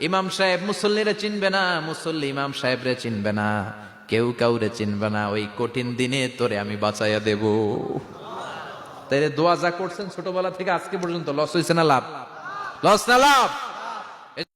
ইমাম সাহেব মুসল্লিরা চিনবে না, মুসল্লি ইমাম সাহেবরা চিনবে না। কেউ কাউরে চিনবে না, ওই কঠিন দিনে তোরে আমি বাঁচাইয়া দেব। তাই দোয়া যা করছেন ছোটবেলা থেকে আজকে পর্যন্ত, লস হয়েছে না লাভ? লস না লাভ?